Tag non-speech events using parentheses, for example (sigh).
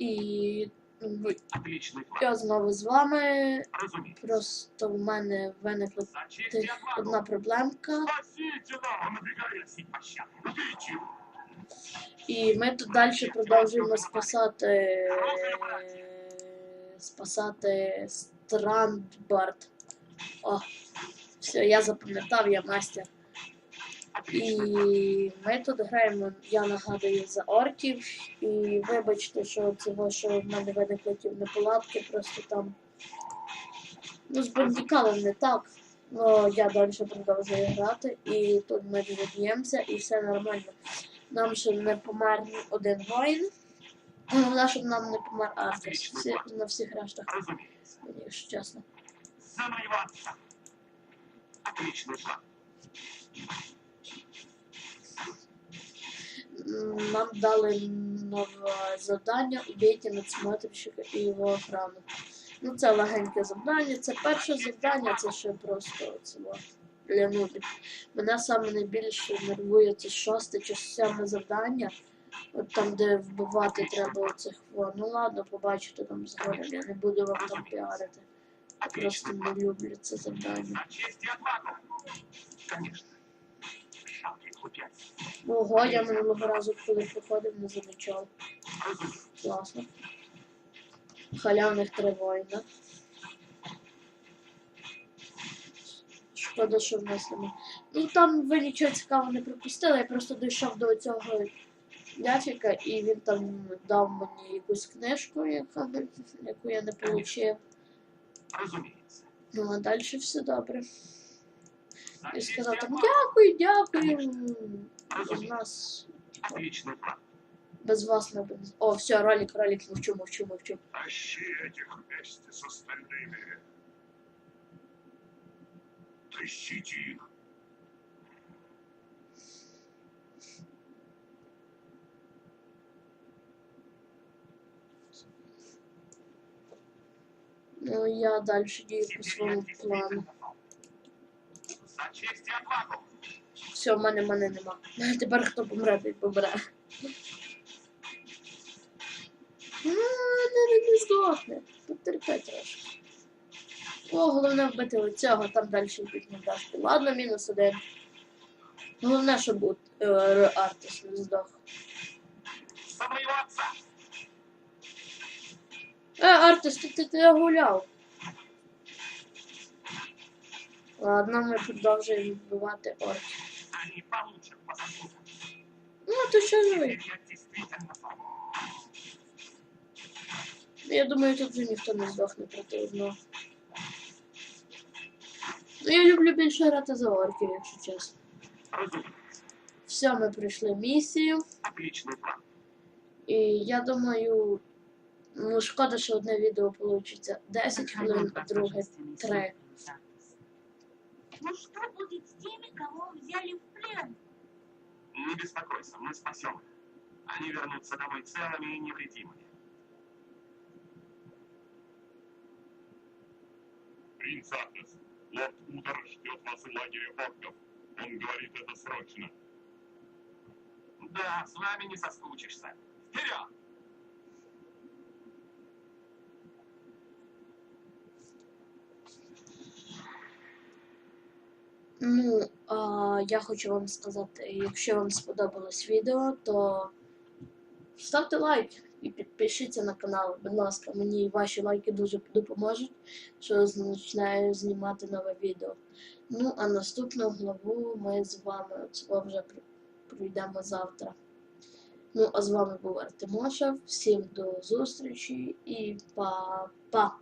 І ну, план. я знову з вами. Просто в мене виникла одна проблемка. Его. І ми тут далі продовжуємо спасати. Спасати Страндбард. О, все, я запам'ятав, я мастер. І ми тут граємо, я нагадую, за орків. І вибачте, що цього, що в мене виникли ті неполадки, просто там. Ну, з бандикалом не так. Ну, я далі продовжую грати, і тут ми розіб'ємося, і все нормально. Нам ще не помер ні один воїн. Головне, щоб нам не помер Артис. Всі, на всіх рештах, якщо чесно. За Нам дали нове завдання убійте надсмотрщика і його охрану. Ну, це легеньке завдання. Це перше завдання, це ще просто цього для нубів. Мене саме найбільше нервує це шосте чи сьоме завдання. От там, де вбивати треба оцих во. Ну ладно, побачите там згодом, я не буду вам там піарити. Я Просто не люблю це завдання. Ого, я минулого разу, коли приходив, не замічав. Класно. Халявних три воїна. Шкода, що в нас нема. Ну там ви нічого цікавого не пропустили, я просто дійшов до цього яфіка і він там дав мені якусь книжку, яка, яку я не отримав. Ну а далі все добре. За І честь сказав и там отвагу. дякую, дякую. Без нас. Отличный план. Без вас ми б. не- О, все, ролик, ролик, мовчу, мовчу, мовчу. Тащи этих вместе с остальными. Тащите их. Ну я далі дію по Теперь я своєму действительно плану. Все, в мене мене нема. (laughs) Тепер хто помре, той помре. Не, не, не здохне. Потерпи трошки. О, головне вбити оцього, там далі йдуть не дасти. Ладно, мінус один. Головне, щоб от, е, Артис не здох. Е, Артис, ти, ти, ти гуляв. Ладно, ми продовжуємо. Они получат. Ну, то що живий? Я думаю, тут вже ніхто не здохне проти одного. Ну, я люблю більше грати за орків, якщо чесно. Все, ми пройшли місію. І я думаю, ну шкода, що одне відео вийде 10 хвилин, а друге 3. Ну что будет с теми, кого взяли в плен? Не беспокойся, мы спасем их. Они вернутся домой целыми и невредимыми. Принц Атес, лорд Удар ждет вас в лагере орков. Он говорит это срочно. Да, с вами не соскучишься. Вперед! Ну, а, я хочу вам сказати, якщо вам сподобалось відео, то ставте лайк і підпишіться на канал. Будь ласка, мені ваші лайки дуже допоможуть, що починаю знімати нове відео. Ну, а наступну главу ми з вами вже пр- пройдемо завтра. Ну, а з вами був Артемоша. Всім до зустрічі і па-па!